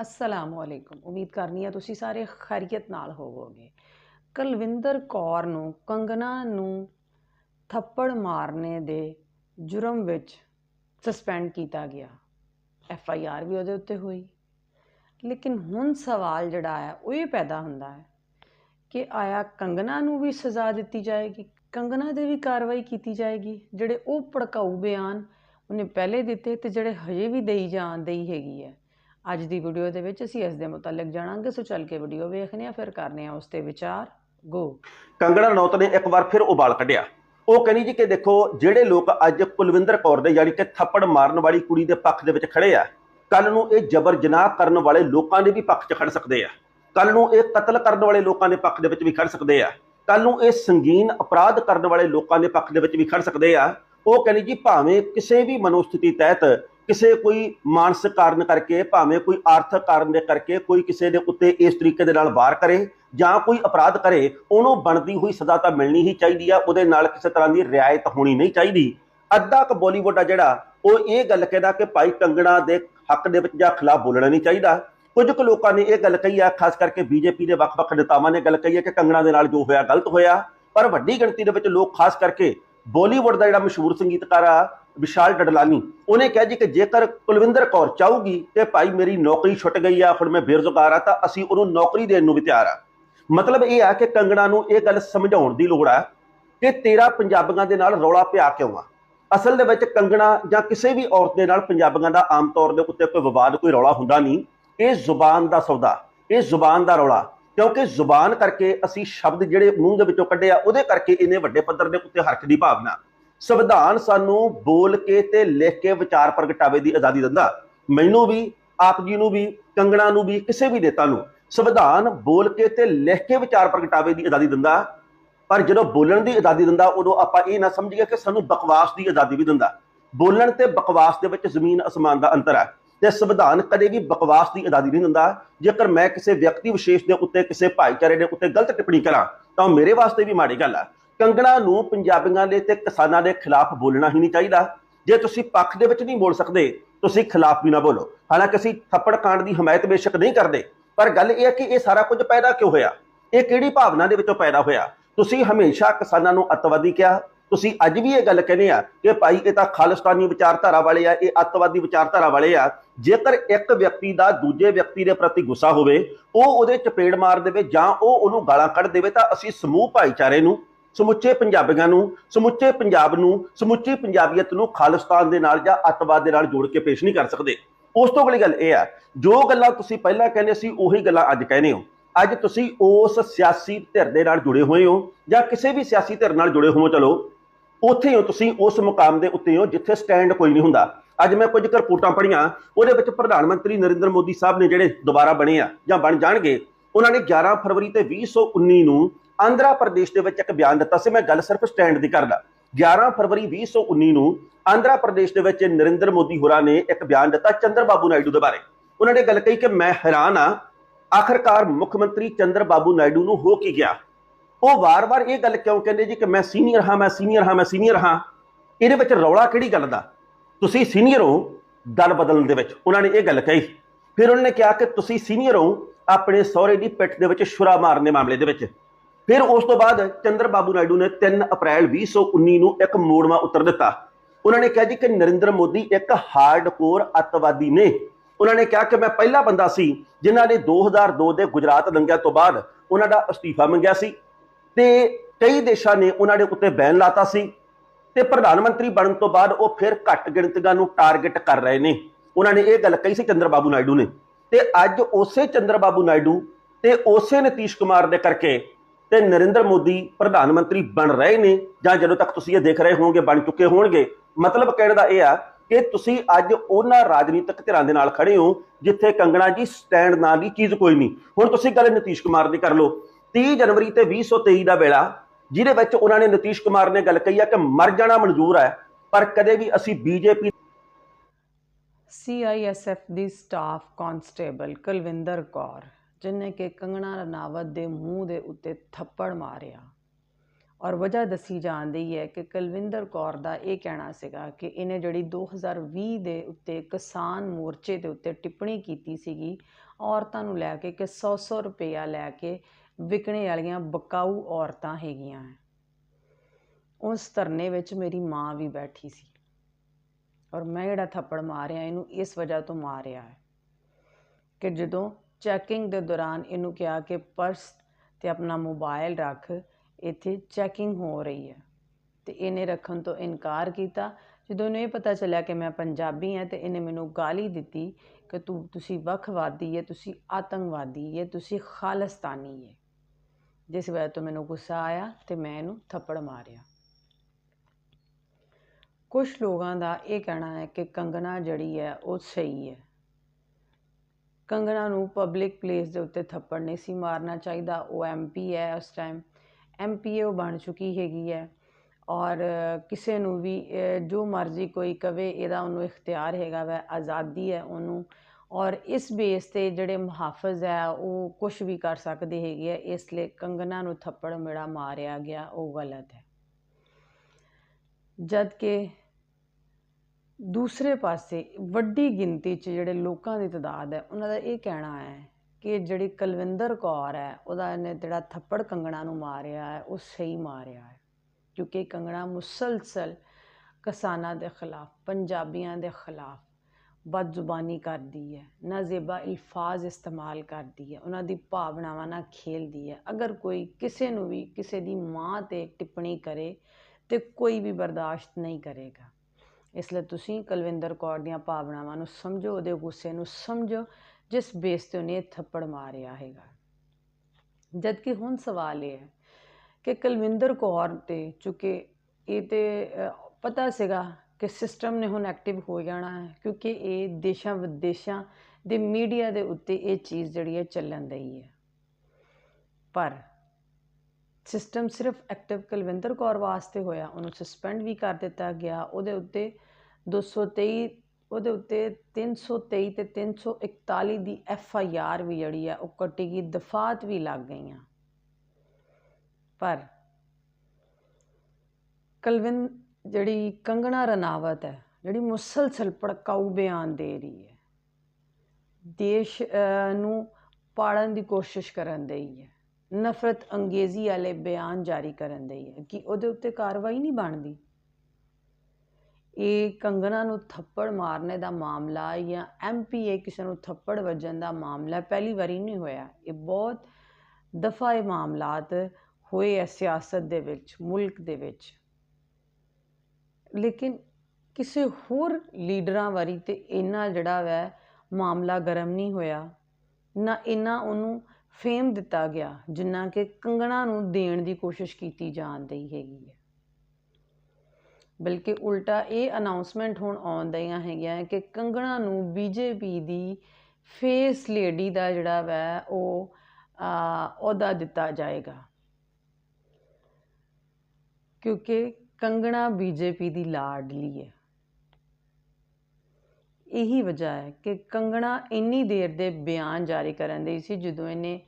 ਅਸਲਾਮ ਅਲੈਕੁਮ। ਉਮੀਦ ਕਰਨੀ ਆ ਤੁਸੀਂ ਸਾਰੇ ਖੈਰੀਅਤ ਨਾਲ ਹੋਵੋਗੇ। ਕੁਲਵਿੰਦਰ ਕੌਰ ਨੂੰ ਕੰਗਨਾ ਨੂੰ ਥੱਪੜ ਮਾਰਨੇ ਦੇ ਜੁਰਮ ਵਿੱਚ ਸਸਪੈਂਡ ਕੀਤਾ ਗਿਆ। ਐਫ ਆਈ ਆਰ ਵੀ ਉਹਦੇ ਉੱਤੇ ਹੋਈ। ਲੇਕਿਨ ਹੁਣ ਸਵਾਲ ਜਿਹੜਾ ਹੈ, ਉਹ ਇਹ ਪੈਦਾ ਹੁੰਦਾ ਹੈ ਕਿ ਆਇਆ ਕੰਗਨਾ ਨੂੰ ਵੀ ਸਜ਼ਾ ਦਿੱਤੀ ਜਾਏਗੀ। ਕੰਗਨਾ ਦੇ ਵੀ ਕਾਰਵਾਈ ਕੀਤੀ ਜਾਏਗੀ। ਜਿਹੜੇ ਉਹ ਭੜਕਾਊ ਬਿਆਨ ਉਹਨੇ ਪਹਿਲੇ ਦਿੱਤੇ ਤੇ ਜਿਹੜੇ ਹਜੇ ਵੀ ਦੇਈ ਜਾਣ ਦੇਈ ਹੈਗੀ ਹੈ। ਅੱਜ ਦੀ ਵੀਡੀਓ ਦੇ ਵਿੱਚ ਅਸੀਂ ਇਸ ਦੇ ਮੁਤਲਕ ਜਾਣਾਂਗੇ। ਸੋ ਚੱਲ ਕੇ ਵੀਡੀਓ ਵੇਖਦੇ ਹਾਂ, ਫਿਰ ਕਰਨੇ ਆ ਉਸ ਤੇ ਵਿਚਾਰ। ਗੋ ਕੰਗਣਾ ਨੌਤ ਨੇ ਇੱਕ ਵਾਰ ਫਿਰ ਉਬਾਲ ਕੱਢਿਆ। ਉਹ ਕਹਿੰਦੀ ਜੀ ਕਿ ਦੇਖੋ, ਜਿਹੜੇ ਲੋਕ ਅੱਜ ਕੁਲਵਿੰਦਰ ਕੌਰ ਦੇ ਯਾਨੀ ਕਿ ਥੱਪੜ ਮਾਰਨ ਵਾਲੀ ਕੁੜੀ ਦੇ ਪੱਖ ਦੇ ਵਿੱਚ ਖੜੇ ਆ ਕੱਲ ਨੂੰ ਇਹ ਜਬਰ ਜਨਾਹ ਕਰਨ ਵਾਲੇ ਲੋਕਾਂ ਦੇ ਵੀ ਪੱਖ 'ਚ ਖੜ ਸਕਦੇ ਆ। ਕੱਲ ਨੂੰ ਇਹ ਕਤਲ ਕਰਨ ਵਾਲੇ ਲੋਕਾਂ ਦੇ ਪੱਖ ਦੇ ਵਿੱਚ ਵੀ ਖੜ ਸਕਦੇ ਆ। ਕੱਲ ਨੂੰ ਇਹ ਸੰਗੀਨ ਅਪਰਾਧ ਕਰਨ ਵਾਲੇ ਲੋਕਾਂ ਦੇ ਪੱਖ ਦੇ ਵਿੱਚ ਵੀ ਖੜ ਸਕਦੇ ਆ। ਉਹ ਕਹਿੰਦੀ ਜੀ ਭਾਵੇਂ ਕਿਸੇ ਵੀ ਮਨੋਸਥਿਤੀ ਤਹਿਤ ਕਿਸੇ ਕੋਈ ਮਾਨਸਿਕ ਕਾਰਨ ਕਰਕੇ, ਭਾਵੇਂ ਕੋਈ ਆਰਥਿਕ ਕਾਰਨ ਦੇ ਕਰਕੇ ਕੋਈ ਕਿਸੇ ਦੇ ਉੱਤੇ ਇਸ ਤਰੀਕੇ ਦੇ ਨਾਲ ਵਾਰ ਕਰੇ ਜਾਂ ਕੋਈ ਅਪਰਾਧ ਕਰੇ, ਉਹਨੂੰ ਬਣਦੀ ਹੋਈ ਸਜ਼ਾ ਤਾਂ ਮਿਲਣੀ ਹੀ ਚਾਹੀਦੀ ਆ, ਉਹਦੇ ਨਾਲ ਕਿਸੇ ਤਰ੍ਹਾਂ ਦੀ ਰਿਆਇਤ ਹੋਣੀ ਨਹੀਂ ਚਾਹੀਦੀ। ਅੱਧਾ ਕ ਬਾਲੀਵੁੱਡ ਆ ਜਿਹੜਾ, ਉਹ ਇਹ ਗੱਲ ਕਹਿੰਦਾ ਕਿ ਭਾਈ ਕੰਗਣਾ ਦੇ ਹੱਕ ਦੇ ਵਿੱਚ ਜਾਂ ਖਿਲਾਫ ਬੋਲਣਾ ਨਹੀਂ ਚਾਹੀਦਾ। ਕੁਝ ਕੁ ਲੋਕਾਂ ਨੇ ਇਹ ਗੱਲ ਕਹੀ ਆ, ਖਾਸ ਕਰਕੇ ਬੀਜੇਪੀ ਦੇ ਵੱਖ-ਵੱਖ ਨੇਤਾਵਾਂ ਨੇ ਗੱਲ ਕਹੀ ਹੈ ਕਿ ਕੰਗਣਾ ਦੇ ਨਾਲ ਜੋ ਹੋਇਆ ਗਲਤ ਹੋਇਆ। ਪਰ ਵੱਡੀ ਗਿਣਤੀ ਦੇ ਵਿੱਚ ਲੋਕ, ਖਾਸ ਕਰਕੇ ਬਾਲੀਵੁੱਡ ਦਾ ਜਿਹੜਾ ਮਸ਼ਹੂਰ ਸੰਗੀਤਕਾਰ ਆ ਵਿਸ਼ਾਲ ਡਡਲਾਨੀ, ਉਹਨੇ ਕਿਹਾ ਜੀ ਕਿ ਜੇਕਰ ਕੁਲਵਿੰਦਰ ਕੌਰ ਚਾਹੂਗੀ ਕਿ ਭਾਈ ਮੇਰੀ ਨੌਕਰੀ ਛੁੱਟ ਗਈ ਆ, ਹੁਣ ਮੈਂ ਬੇਰੁਜ਼ਗਾਰ ਆ, ਤਾਂ ਅਸੀਂ ਉਹਨੂੰ ਨੌਕਰੀ ਦੇਣ ਨੂੰ ਵੀ ਤਿਆਰ ਆ। ਮਤਲਬ ਇਹ ਆ ਕਿ ਕੰਗਣਾ ਨੂੰ ਇਹ ਗੱਲ ਸਮਝਾਉਣ ਦੀ ਲੋੜ ਆ ਕਿ ਤੇਰਾ ਪੰਜਾਬੀਆਂ ਦੇ ਨਾਲ ਰੌਲਾ ਪਿਆ ਕਿਉਂ ਆ? ਅਸਲ ਦੇ ਵਿੱਚ ਕੰਗਣਾ ਜਾਂ ਕਿਸੇ ਵੀ ਔਰਤ ਦੇ ਨਾਲ ਪੰਜਾਬੀਆਂ ਦਾ ਆਮ ਤੌਰ ਦੇ ਉੱਤੇ ਕੋਈ ਵਿਵਾਦ, ਕੋਈ ਰੌਲਾ ਹੁੰਦਾ ਨਹੀਂ। ਇਹ ਜ਼ੁਬਾਨ ਦਾ ਸੌਦਾ, ਇਹ ਜ਼ੁਬਾਨ ਦਾ ਰੌਲਾ, ਕਿਉਂਕਿ ਜ਼ੁਬਾਨ ਕਰਕੇ ਅਸੀਂ ਸ਼ਬਦ ਜਿਹੜੇ ਮੂੰਹ ਦੇ ਵਿੱਚੋਂ ਕੱਢਿਆ ਉਹਦੇ ਕਰਕੇ ਇਹਨੇ ਵੱਡੇ ਪੱਧਰ ਦੇ ਉੱਤੇ ਹਰਕ ਦੀ ਭਾਵਨਾ। ਸੰਵਿਧਾਨ ਸਾਨੂੰ ਬੋਲ ਕੇ ਤੇ ਲਿਖ ਕੇ ਵਿਚਾਰ ਪ੍ਰਗਟਾਵੇ ਦੀ ਆਜ਼ਾਦੀ ਦਿੰਦਾ। ਮੈਨੂੰ ਵੀ, ਆਪ ਜੀ ਨੂੰ ਵੀ, ਕੰਗਣਾ ਨੂੰ ਵੀ, ਕਿਸੇ ਵੀ ਨੇਤਾ ਨੂੰ ਸੰਵਿਧਾਨ ਬੋਲ ਕੇ ਤੇ ਲਿਖ ਕੇ ਵਿਚਾਰ ਪ੍ਰਗਟਾਵੇ ਦੀ ਆਜ਼ਾਦੀ ਦਿੰਦਾ। ਪਰ ਜਦੋਂ ਬੋਲਣ ਦੀ ਆਜ਼ਾਦੀ ਦਿੰਦਾ, ਉਦੋਂ ਆਪਾਂ ਇਹ ਨਾ ਸਮਝੀਏ ਕਿ ਸਾਨੂੰ ਬਕਵਾਸ ਦੀ ਆਜ਼ਾਦੀ ਵੀ ਦਿੰਦਾ। ਬੋਲਣ ਤੇ ਬਕਵਾਸ ਦੇ ਵਿੱਚ ਜ਼ਮੀਨ ਅਸਮਾਨ ਦਾ ਅੰਤਰ ਹੈ ਤੇ ਸੰਵਿਧਾਨ ਕਦੇ ਵੀ ਬਕਵਾਸ ਦੀ ਆਜ਼ਾਦੀ ਨਹੀਂ ਦਿੰਦਾ। ਜੇਕਰ ਮੈਂ ਕਿਸੇ ਵਿਅਕਤੀ ਵਿਸ਼ੇਸ਼ ਦੇ ਉੱਤੇ, ਕਿਸੇ ਭਾਈਚਾਰੇ ਦੇ ਉੱਤੇ ਗਲਤ ਟਿੱਪਣੀ ਕਰਾਂ, ਤਾਂ ਉਹ ਮੇਰੇ ਵਾਸਤੇ ਵੀ ਮਾੜੀ ਗੱਲ ਆ ਕੰਗਣਾ ਨੂੰ ਪੰਜਾਬੀਆਂ ਦੇ ਤੇ ਕਿਸਾਨਾਂ ਦੇ ਖਿਲਾਫ ਬੋਲਣਾ ਹੀ ਨਹੀਂ ਚਾਹੀਦਾ। ਜੇ ਤੁਸੀਂ ਪੱਖ ਦੇ ਵਿੱਚ ਨਹੀਂ ਬੋਲ ਸਕਦੇ, ਤੁਸੀਂ ਖਿਲਾਫ ਵੀ ਨਾ ਬੋਲੋ। ਹਾਲਾਂਕਿ ਅਸੀਂ ਥੱਪੜ ਕਾਂਡ ਦੀ ਹਮਾਇਤ ਬੇਸ਼ੱਕ ਨਹੀਂ ਕਰਦੇ, ਪਰ ਗੱਲ ਇਹ ਹੈ ਕਿ ਇਹ ਸਾਰਾ ਕੁਝ ਪੈਦਾ ਕਿਉਂ ਹੋਇਆ? ਇਹ ਕਿਹੜੀ ਭਾਵਨਾ ਦੇ ਵਿੱਚੋਂ ਪੈਦਾ ਹੋਇਆ? ਤੁਸੀਂ ਹਮੇਸ਼ਾ ਕਿਸਾਨਾਂ ਨੂੰ ਅੱਤਵਾਦੀ ਕਿਹਾ। ਤੁਸੀਂ ਅੱਜ ਵੀ ਇਹ ਗੱਲ ਕਹਿੰਦੇ ਆ ਕਿ ਭਾਈ ਇਹ ਤਾਂ ਖਾਲਿਸਤਾਨੀ ਵਿਚਾਰਧਾਰਾ ਵਾਲੇ ਆ, ਇਹ ਅੱਤਵਾਦੀ ਵਿਚਾਰਧਾਰਾ ਵਾਲੇ ਆ। ਜੇਕਰ ਇੱਕ ਵਿਅਕਤੀ ਦਾ ਦੂਜੇ ਵਿਅਕਤੀ ਦੇ ਪ੍ਰਤੀ ਗੁੱਸਾ ਹੋਵੇ, ਉਹ ਉਹਦੇ ਚਪੇੜ ਮਾਰ ਦੇਵੇ ਜਾਂ ਉਹ ਉਹਨੂੰ ਗਾਲਾਂ ਕੱਢ ਦੇਵੇ, ਤਾਂ ਅਸੀਂ ਸਮੂਹ ਭਾਈਚਾਰੇ ਨੂੰ ਸਮੁੱਚੇ ਪੰਜਾਬੀਆਂ ਨੂੰ, ਸਮੁੱਚੇ ਪੰਜਾਬ ਨੂੰ, ਸਮੁੱਚੀ ਪੰਜਾਬੀਅਤ ਨੂੰ ਖਾਲਿਸਤਾਨ ਦੇ ਨਾਲ ਜਾਂ ਅੱਤਵਾਦ ਦੇ ਨਾਲ ਜੋੜ ਕੇ ਪੇਸ਼ ਨਹੀਂ ਕਰ ਸਕਦੇ। ਉਸ ਤੋਂ ਅਗਲੀ ਗੱਲ ਇਹ ਆ ਜੋ ਗੱਲਾਂ ਤੁਸੀਂ ਪਹਿਲਾਂ ਕਹਿੰਦੇ ਸੀ, ਉਹੀ ਗੱਲਾਂ ਅੱਜ ਕਹਿੰਦੇ ਹੋ। ਅੱਜ ਤੁਸੀਂ ਉਸ ਸਿਆਸੀ ਧਿਰ ਦੇ ਨਾਲ ਜੁੜੇ ਹੋਏ ਹੋ ਜਾਂ ਕਿਸੇ ਵੀ ਸਿਆਸੀ ਧਿਰ ਨਾਲ ਜੁੜੇ ਹੋ ਚਲੋ। ਉੱਥੇ ਹੋ ਤੁਸੀਂ ਉਸ ਮੁਕਾਮ ਦੇ ਉੱਤੇ ਹੋ ਜਿੱਥੇ ਸਟੈਂਡ ਕੋਈ ਨਹੀਂ ਹੁੰਦਾ। ਅੱਜ ਮੈਂ ਕੁਝ ਰਿਪੋਰਟਾਂ ਪੜ੍ਹੀਆਂ, ਉਹਦੇ ਵਿੱਚ ਪ੍ਰਧਾਨ ਮੰਤਰੀ ਨਰਿੰਦਰ ਮੋਦੀ ਸਾਹਿਬ ਨੇ ਜਿਹੜੇ ਦੁਬਾਰਾ ਬਣੇ ਆ ਜਾਂ ਬਣ ਜਾਣਗੇ, ਉਹਨਾਂ ਨੇ 11 ਫਰਵਰੀ ਤੇ 2019 ਨੂੰ ਆਂਧਰਾ ਪ੍ਰਦੇਸ਼ ਦੇ ਵਿੱਚ ਇੱਕ ਬਿਆਨ ਦਿੱਤਾ ਸੀ, ਮੈਂ ਗੱਲ ਸਿਰਫ ਸਟੈਂਡ ਦੀ ਕਰਦਾ। 11 ਫਰਵਰੀ 2019 ਨੂੰ ਆਂਧਰਾ ਪ੍ਰਦੇਸ਼ ਦੇ ਵਿੱਚ ਨਰਿੰਦਰ ਮੋਦੀ ਹੋਰਾਂ ਨੇ ਇੱਕ ਬਿਆਨ ਦਿੱਤਾ ਚੰਦਰ ਬਾਬੂ ਨਾਇਡੂ ਦੇ ਬਾਰੇ। ਉਹਨਾਂ ਨੇ ਗੱਲ ਕਹੀ ਕਿ ਮੈਂ ਹੈਰਾਨ ਆ ਆਖਰਕਾਰ ਮੁੱਖ ਮੰਤਰੀ ਚੰਦਰ ਬਾਬੂ ਨਾਇਡੂ ਨੂੰ ਹੋ ਕੀ ਗਿਆ? ਉਹ ਵਾਰ-ਵਾਰ ਇਹ ਗੱਲ ਕਿਉਂ ਕਹਿੰਦੇ ਜੀ ਕਿ ਮੈਂ ਸੀਨੀਅਰ ਹਾਂ, ਮੈਂ ਸੀਨੀਅਰ ਹਾਂ, ਮੈਂ ਸੀਨੀਅਰ ਹਾਂ? ਇਹਦੇ ਵਿੱਚ ਰੌਲਾ ਕਿਹੜੀ ਗੱਲ ਦਾ? ਤੁਸੀਂ ਸੀਨੀਅਰ ਹੋ ਦਲ ਬਦਲਣ ਦੇ ਵਿੱਚ, ਉਹਨਾਂ ਨੇ ਇਹ ਗੱਲ ਕਹੀ। ਫਿਰ ਉਹਨਾਂ ਨੇ ਕਿਹਾ ਕਿ ਤੁਸੀਂ ਸੀਨੀਅਰ ਹੋ ਆਪਣੇ ਸਹੁਰੇ ਦੀ ਪਿੱਠ ਦੇ ਵਿੱਚ ਛੁਰਾ ਮਾਰਨ ਦੇ ਮਾਮਲੇ ਦੇ ਵਿੱਚ। ਫਿਰ ਉਸ ਤੋਂ ਬਾਅਦ ਚੰਦਰ ਬਾਬੂ ਨਾਇਡੂ ਨੇ 3 ਅਪ੍ਰੈਲ 2019 ਨੂੰ ਇੱਕ ਮੋੜਵਾ ਉੱਤਰ ਦਿੱਤਾ। ਉਹਨਾਂ ਨੇ ਕਿਹਾ ਜੀ ਕਿ ਨਰਿੰਦਰ ਮੋਦੀ ਇੱਕ ਹਾਰਡਕੋਰ ਅੱਤਵਾਦੀ ਨੇ। ਉਹਨਾਂ ਨੇ ਕਿਹਾ ਕਿ ਮੈਂ ਪਹਿਲਾ ਬੰਦਾ ਸੀ ਜਿਨ੍ਹਾਂ ਨੇ 2002 ਦੇ ਗੁਜਰਾਤ ਦੰਗਿਆਂ ਤੋਂ ਬਾਅਦ ਉਹਨਾਂ ਦਾ ਅਸਤੀਫਾ ਮੰਗਿਆ ਸੀ ਤੇ ਕਈ ਦੇਸ਼ਾਂ ਨੇ ਉਹਨਾਂ ਦੇ ਉੱਤੇ ਬੈਨ ਲਾਤਾ ਸੀ ਤੇ ਪ੍ਰਧਾਨ ਮੰਤਰੀ ਬਣਨ ਤੋਂ ਬਾਅਦ ਉਹ ਫਿਰ ਘੱਟ ਗਿਣਤੀਆਂ ਨੂੰ ਟਾਰਗੇਟ ਕਰ ਰਹੇ ਨੇ। ਉਹਨਾਂ ਨੇ ਇਹ ਗੱਲ ਕਹੀ ਸੀ ਚੰਦਰ ਬਾਬੂ ਨਾਇਡੂ ਨੇ। ਤੇ ਅੱਜ ਉਸੇ ਚੰਦਰ ਬਾਬੂ ਨਾਇਡੂ ਤੇ ਉਸੇ ਨਤੀਸ਼ ਕੁਮਾਰ ਦੇ ਕਰਕੇ ਤੇ ਨਰਿੰਦਰ ਮੋਦੀ ਪ੍ਰਧਾਨ ਮੰਤਰੀ ਬਣ ਰਹੇ ਨੇ, ਜਾਂ ਜਦੋਂ ਤੱਕ ਤੁਸੀਂ ਇਹ ਦੇਖ ਰਹੇ ਹੋਵੋਗੇ, ਬਣ ਚੁੱਕੇ ਹੋਣਗੇ। ਮਤਲਬ ਕਹਿਣ ਦਾ ਇਹ ਆ ਕਿ ਤੁਸੀਂ ਅੱਜ ਉਹਨਾਂ ਰਾਜਨੀਤਿਕ ਧਿਰਾਂ ਦੇ ਨਾਲ ਖੜੇ ਹੋ, ਜਿੱਥੇ ਕੰਗਣਾ ਜੀ ਸਟੈਂਡ ਨਾਂ ਦੀ ਚੀਜ਼ ਕੋਈ ਨਹੀਂ। ਹੁਣ ਤੁਸੀਂ ਗੱਲ ਨਤੀਸ਼ ਕੁਮਾਰ ਦੀ ਕਰ ਲਓ। 30 ਜਨਵਰੀ ਤੇ 2023 ਦਾ ਵੇਲਾ, ਜਿਹਦੇ ਵਿੱਚ ਉਹਨਾਂ ਨੇ ਨਤੀਸ਼ ਕੁਮਾਰ ਨੇ ਗੱਲ ਕਹੀ ਆ ਕਿ ਮਰ ਜਾਣਾ ਮਨਜ਼ੂਰ ਹੈ ਪਰ ਕਦੇ ਵੀ ਅਸੀਂ ਬੀਜੇਪੀ ਸੀਆਈਐਸਐਫ ਦੀ ਸਟਾਫ ਕਾਂਸਟੇਬਲ ਕੁਲਵਿੰਦਰ ਕੌਰ। ਜਿਨੇ ਕਿ ਕੰਗਣਾ ਰਣਾਵਤ ਦੇ ਮੂੰਹ ਦੇ ਉੱਤੇ ਥੱਪੜ ਮਾਰਿਆ। ਔਰ ਵਜ੍ਹਾ ਦੱਸੀ ਜਾਂਦੀ ਹੈ ਕਿ ਕੁਲਵਿੰਦਰ ਕੌਰ ਦਾ ਇਹ ਕਹਿਣਾ ਸੀਗਾ ਕਿ ਇਹਨੇ ਜਿਹੜੀ 2020 ਦੇ ਉੱਤੇ ਕਿਸਾਨ ਮੋਰਚੇ ਦੇ ਉੱਤੇ ਟਿੱਪਣੀ ਕੀਤੀ ਸੀਗੀ, ਔਰਤਾਂ ਨੂੰ ਲੈ ਕੇ ਕਿ 100-100 ਰੁਪਇਆ ਲੈ ਕੇ ਵਿਕਣੇ ਵਾਲੀਆਂ ਬਕਾਊ ਔਰਤਾਂ ਹੈਗੀਆਂ ਹੈ ਉਸ ਧਰਨੇ ਵਿੱਚ ਮੇਰੀ ਮਾਂ ਵੀ ਬੈਠੀ ਸੀ। ਔਰ ਮੈਂ ਜਿਹੜਾ ਥੱਪੜ ਮਾਰਿਆ, ਇਹਨੂੰ ਇਸ ਵਜ੍ਹਾ ਤੋਂ ਮਾਰਿਆ ਹੈ ਕਿ ਜਦੋਂ ਚੈਕਿੰਗ ਦੇ ਦੌਰਾਨ ਇਹਨੂੰ ਕਿਹਾ ਕਿ ਪਰਸ ਤੇ ਆਪਣਾ ਮੋਬਾਈਲ ਰੱਖ, ਇੱਥੇ ਚੈਕਿੰਗ ਹੋ ਰਹੀ ਹੈ। ਤੇ ਇਹਨੇ ਰੱਖਣ ਤੋਂ ਇਨਕਾਰ ਕੀਤਾ। ਜਦੋਂ ਇਹਨੂੰ ਇਹ ਪਤਾ ਚੱਲਿਆ ਕਿ ਮੈਂ ਪੰਜਾਬੀ ਹਾਂ ਤੇ ਇਹਨੇ ਮੈਨੂੰ ਗਾਲੀ ਦਿੱਤੀ ਕਿ ਤੂੰ, ਤੁਸੀਂ ਵੱਖਵਾਦੀ ਹੈ, ਤੁਸੀਂ ਆਤੰਕਵਾਦੀ ਹੈ, ਤੁਸੀਂ ਖਾਲਿਸਤਾਨੀ ਹੈ। ਜਿਸ ਵਜ੍ਹਾ ਤੋਂ ਮੈਨੂੰ ਗੁੱਸਾ ਆਇਆ ਤੇ ਮੈਂ ਇਹਨੂੰ ਥੱਪੜ ਮਾਰਿਆ। ਕੁਝ ਲੋਕਾਂ ਦਾ ਇਹ ਕਹਿਣਾ ਹੈ ਕਿ ਕੰਗਣਾ ਜਿਹੜੀ ਹੈ ਉਹ ਸਹੀ ਹੈ। ਕੰਗਣਾ ਨੂੰ ਪਬਲਿਕ ਪਲੇਸ ਦੇ ਉੱਤੇ ਥੱਪੜ ਨਹੀਂ ਸੀ ਮਾਰਨਾ ਚਾਹੀਦਾ। ਉਹ ਐਮਪੀ ਹੈ ਉਸ ਟਾਈਮ ਐਮਪੀ ਉਹ ਬਣ ਚੁੱਕੀ ਹੈਗੀ ਹੈ। ਔਰ ਕਿਸੇ ਨੂੰ ਵੀ ਜੋ ਮਰਜ਼ੀ ਕੋਈ ਕਵੇ, ਇਹਦਾ ਉਹਨੂੰ ਇਖਤਿਆਰ ਹੈਗਾ ਵੈ, ਆਜ਼ਾਦੀ ਹੈ ਉਹਨੂੰ। ਔਰ ਇਸ ਬੇਸ ਤੇ ਜਿਹੜੇ ਮੁਹਾਫਜ਼ ਹੈ, ਉਹ ਕੁਝ ਵੀ ਕਰ ਸਕਦੇ ਹੈਗੇ ਆ। ਇਸ ਲਈ ਕੰਗਨਾ ਨੂੰ ਥੱਪੜ ਮੇੜਾ ਮਾਰਿਆ ਗਿਆ। ਉਹ ਗਲਤ ਹੈ। ਜਦ ਕਿ ਦੂਸਰੇ ਪਾਸੇ ਵੱਡੀ ਗਿਣਤੀ 'ਚ ਜਿਹੜੇ ਲੋਕਾਂ ਦੀ ਤਦਾਦ ਹੈ, ਉਹਨਾਂ ਦਾ ਇਹ ਕਹਿਣਾ ਹੈ ਕਿ ਜਿਹੜੀ ਕੁਲਵਿੰਦਰ ਕੌਰ ਹੈ, ਉਹਦਾ ਇਹਨੇ ਜਿਹੜਾ ਥੱਪੜ ਕੰਗਣਾ ਨੂੰ ਮਾਰਿਆ ਹੈ, ਉਹ ਸਹੀ ਮਾਰਿਆ ਹੈ। ਕਿਉਂਕਿ ਕੰਗਣਾ ਮੁਸਲਸਲ ਕਿਸਾਨਾਂ ਦੇ ਖਿਲਾਫ, ਪੰਜਾਬੀਆਂ ਦੇ ਖਿਲਾਫ ਬਦਜ਼ੁਬਾਨੀ ਕਰਦੀ ਹੈ ਨਾਜ਼ੇਬਾ ਅਲਫਾਜ਼ ਇਸਤੇਮਾਲ ਕਰਦੀ ਹੈ, ਉਹਨਾਂ ਦੀ ਭਾਵਨਾਵਾਂ ਨਾਲ ਖੇਲਦੀ ਹੈ। ਅਗਰ ਕੋਈ ਕਿਸੇ ਨੂੰ ਵੀ ਕਿਸੇ ਦੀ ਮਾਂ ਤੇ ਟਿੱਪਣੀ ਕਰੇ ਤੇ ਕੋਈ ਵੀ ਬਰਦਾਸ਼ਤ ਨਹੀਂ ਕਰੇਗਾ। ਇਸ ਲਈ ਤੁਸੀਂ ਕੁਲਵਿੰਦਰ ਕੌਰ ਦੀਆਂ ਭਾਵਨਾਵਾਂ ਨੂੰ ਸਮਝੋ, ਉਹਦੇ ਗੁੱਸੇ ਨੂੰ ਸਮਝੋ, ਜਿਸ ਬੇਸ ਤੇ ਉਹਨੇ ਇਹ ਥੱਪੜ ਮਾਰਿਆ ਹੈਗਾ। ਜਦ ਕਿ ਹੁਣ ਸਵਾਲ ਇਹ ਹੈ ਕਿ ਕੁਲਵਿੰਦਰ ਕੌਰ ਤੇ ਚੁੱਕੇ ਇਹ ਤੇ ਪਤਾ ਸੀਗਾ ਕਿ ਸਿਸਟਮ ਨੇ ਹੁਣ ਐਕਟਿਵ ਹੋ ਜਾਣਾ ਹੈ, ਕਿਉਂਕਿ ਇਹ ਦੇਸ਼ਾਂ ਵਿਦੇਸ਼ਾਂ ਦੇ ਮੀਡੀਆ ਦੇ ਉੱਤੇ ਇਹ ਚੀਜ਼ ਜਿਹੜੀ ਹੈ ਚੱਲਣ ਰਹੀ ਹੈ। ਪਰ ਸਿਸਟਮ ਸਿਰਫ ਐਕਟਿਵ ਕੁਲਵਿੰਦਰ ਕੌਰ ਵਾਸਤੇ ਹੋਇਆ। ਉਹਨੂੰ ਸਸਪੈਂਡ ਵੀ ਕਰ ਦਿੱਤਾ ਗਿਆ। ਉਹਦੇ ਉੱਤੇ 223 ਉਹਦੇ ਉੱਤੇ 323 ਤੇ 341 ਦੀ ਐਫ ਆਈ ਆਰ ਵੀ ਜਿਹੜੀ ਆ, ਉਹ ਕੱਟੀ ਗਈ। ਦਫਾਤ ਵੀ ਲੱਗ ਗਈਆਂ। ਪਰ ਕਲਵਿੰ, ਜਿਹੜੀ ਕੰਗਣਾ ਰਨਾਵਤ ਹੈ, ਜਿਹੜੀ ਮੁਸਲਸਲ ਭੜਕਾਊ ਬਿਆਨ ਦੇ ਰਹੀ ਹੈ, ਦੇਸ਼ ਨੂੰ ਪਾੜਨ ਦੀ ਕੋਸ਼ਿਸ਼ ਕਰਨ ਦੀ ਹੈ। ਨਫ਼ਰਤ ਅੰਗੇਜ਼ੀ ਵਾਲੇ ਬਿਆਨ ਜਾਰੀ ਕਰਨ ਦੀ ਹੈ ਕਿ ਉਹਦੇ ਉੱਤੇ ਕਾਰਵਾਈ ਨਹੀਂ ਬਣਦੀ। ਇਹ ਕੰਗਣਾ ਨੂੰ ਥੱਪੜ ਮਾਰਨੇ ਦਾ ਮਾਮਲਾ ਜਾਂ ਐਮਪੀਏ ਕਿਸੇ ਨੂੰ ਥੱਪੜ ਵੱਜਣ ਦਾ ਮਾਮਲਾ ਪਹਿਲੀ ਵਾਰੀ ਨਹੀਂ ਹੋਇਆ। ਇਹ ਬਹੁਤ ਦਫਾ ਇਹ ਮਾਮਲਾਤ ਹੋਏ ਹੈ ਸਿਆਸਤ ਦੇ ਵਿੱਚ, ਮੁਲਕ ਦੇ ਵਿੱਚ। ਲੇਕਿਨ ਕਿਸੇ ਹੋਰ ਲੀਡਰਾਂ ਵਾਰੀ ਤੇ ਇੰਨਾ ਜਿਹੜਾ ਵੈ ਮਾਮਲਾ ਗਰਮ ਨਹੀਂ ਹੋਇਆ। ਨਾ ਇੰਨਾ ਉਹਨੂੰ ਫੇਮ ਦਿੱਤਾ ਗਿਆ, ਜਿੰਨਾ ਕਿ ਕੰਗਣਾ ਨੂੰ ਦੇਣ ਦੀ ਕੋਸ਼ਿਸ਼ ਕੀਤੀ ਜਾਣ ਜਾਂਦੀ ਹੈਗੀ ਹੈ। ਬਲਕਿ ਉਲਟਾ ਇਹ ਅਨਾਉਂਸਮੈਂਟ ਹੁਣ ਆਉਣ ਦਈਆਂ ਹੈਗੀਆਂ ਕਿ ਕੰਗਣਾ ਨੂੰ ਬੀਜੇਪੀ ਦੀ ਫੇਸ ਲੇਡੀ ਦਾ ਜਿਹੜਾ ਵੈ, ਉਹ ਅਹੁਦਾ ਦਿੱਤਾ ਜਾਏਗਾ। ਕਿਉਂਕਿ ਕੰਗਣਾ ਬੀਜੇਪੀ ਦੀ ਲਾਡਲੀ ਹੈ। ਇਹੀ ਵਜ੍ਹਾ ਹੈ ਕਿ ਕੰਗਣਾ ਇੰਨੀ ਦੇਰ ਦੇ ਬਿਆਨ ਜਾਰੀ ਕਰਨ ਦੀ ਸੀ, ਜਦੋਂ ਇਹਨੇ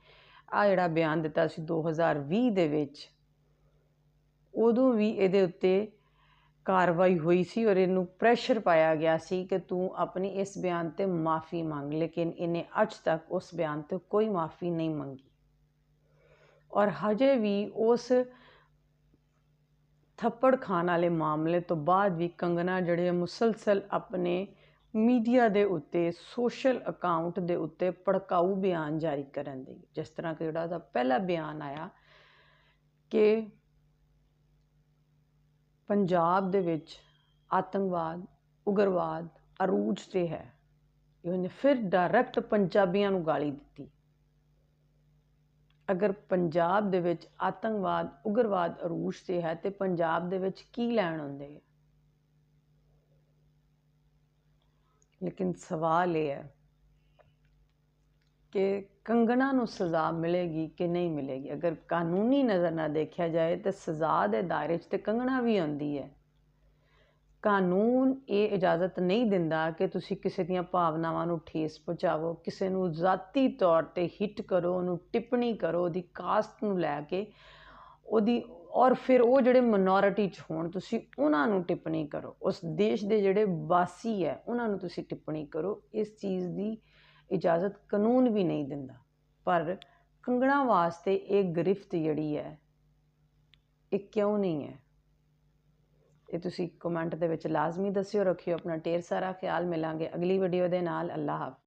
ਆ ਜਿਹੜਾ ਬਿਆਨ ਦਿੱਤਾ ਸੀ 2020 ਦੇ ਵਿੱਚ, ਉਦੋਂ ਵੀ ਇਹਦੇ ਉੱਤੇ ਕਾਰਵਾਈ ਹੋਈ ਸੀ ਔਰ ਇਹਨੂੰ ਪ੍ਰੈਸ਼ਰ ਪਾਇਆ ਗਿਆ ਸੀ ਕਿ ਤੂੰ ਆਪਣੀ ਇਸ ਬਿਆਨ ਤੇ ਮਾਫੀ ਮੰਗ, ਲੇਕਿਨ ਇਹਨੇ ਅੱਜ ਤੱਕ ਉਸ ਬਿਆਨ ਤੇ ਕੋਈ ਮਾਫੀ ਨਹੀਂ ਮੰਗੀ। ਔਰ ਹਜੇ ਵੀ ਉਸ ਥੱਪੜ ਖਾਣ ਵਾਲੇ ਮਾਮਲੇ ਤੋਂ ਬਾਅਦ ਵੀ ਕੰਗਨਾ ਜਿਹੜੇ ਮੁਸਲਸਲ ਆਪਣੇ ਮੀਡੀਆ ਦੇ ਉੱਤੇ, ਸੋਸ਼ਲ ਅਕਾਊਂਟ ਦੇ ਉੱਤੇ ਭੜਕਾਊ ਬਿਆਨ ਜਾਰੀ ਕਰਨ ਦੀ। ਜਿਸ ਤਰ੍ਹਾਂ ਕਿ ਜਿਹੜਾ ਉਹਦਾ ਪਹਿਲਾ ਬਿਆਨ ਆਇਆ ਕਿ ਪੰਜਾਬ ਦੇ ਵਿੱਚ ਆਤੰਕਵਾਦ, ਉਗਰਵਾਦ, ਅਰੂਜ ਤੇ ਹੈ। ਇਹ ਉਹਨੇ ਫਿਰ ਡਾਇਰੈਕਟ ਪੰਜਾਬੀਆਂ ਨੂੰ ਗਾਲੀ ਦਿੱਤੀ। ਅਗਰ ਪੰਜਾਬ ਦੇ ਵਿੱਚ ਆਤੰਕਵਾਦ, ਉਗਰਵਾਦ, ਅਰੂਜ ਤੇ ਹੈ, ਤੇ ਪੰਜਾਬ ਦੇ ਵਿੱਚ ਕੀ ਲੈਣ ਹੁੰਦੇ ਲੇਕਿਨ ਸਵਾਲ ਇਹ ਹੈ ਕਿ ਕੰਗਣਾ ਨੂੰ ਸਜ਼ਾ ਮਿਲੇਗੀ ਕਿ ਨਹੀਂ ਮਿਲੇਗੀ? ਅਗਰ ਕਾਨੂੰਨੀ ਨਜ਼ਰ ਨਾਲ ਦੇਖਿਆ ਜਾਏ ਤਾਂ ਸਜ਼ਾ ਦੇ ਦਾਇਰੇ 'ਚ ਤੇ ਕੰਗਣਾ ਵੀ ਆਉਂਦੀ ਹੈ। ਕਾਨੂੰਨ ਇਹ ਇਜਾਜ਼ਤ ਨਹੀਂ ਦਿੰਦਾ ਕਿ ਤੁਸੀਂ ਕਿਸੇ ਦੀਆਂ ਭਾਵਨਾਵਾਂ ਨੂੰ ਠੇਸ ਪਹੁੰਚਾਵੋ, ਕਿਸੇ ਨੂੰ ਜ਼ਾਤੀ ਤੌਰ ਤੇ ਹਿੱਟ ਕਰੋ, ਉਹਨੂੰ ਟਿੱਪਣੀ ਕਰੋ, ਉਹਦੀ ਕਾਸਟ ਨੂੰ ਲੈ ਕੇ ਉਹਦੀ ਔਰ ਫਿਰ ਉਹ ਜਿਹੜੇ ਮਿਨੋਰਿਟੀ ਚ ਹੋਣ, ਤੁਸੀਂ ਉਹਨਾਂ ਨੂੰ ਟਿੱਪਣੀ ਕਰੋ। ਉਸ ਦੇਸ਼ ਦੇ ਜਿਹੜੇ ਵਾਸੀ ਹੈ, ਉਹਨਾਂ ਨੂੰ ਤੁਸੀਂ ਟਿੱਪਣੀ ਕਰੋ। ਇਸ ਚੀਜ਼ ਦੀ ਇਜਾਜ਼ਤ ਕਾਨੂੰਨ ਵੀ ਨਹੀਂ ਦਿੰਦਾ। ਪਰ ਕੰਗਣਾ ਵਾਸਤੇ ਇਹ ਗ੍ਰਿਫਤ ਜਿਹੜੀ ਹੈ, ਇਹ ਕਿਉਂ ਨਹੀਂ ਹੈ? ਇਹ ਤੁਸੀਂ ਕਮੈਂਟ ਦੇ ਵਿੱਚ ਲਾਜ਼ਮੀ ਦੱਸਿਓ, ਰੱਖਿਓ। ਆਪਣਾ ਢੇਰ ਸਾਰਾ ਖਿਆਲ ਮਿਲਾਂਗੇ ਅਗਲੀ ਵੀਡੀਓ ਦੇ ਨਾਲ। ਅੱਲਾਹ ਹਾਫਿਜ਼।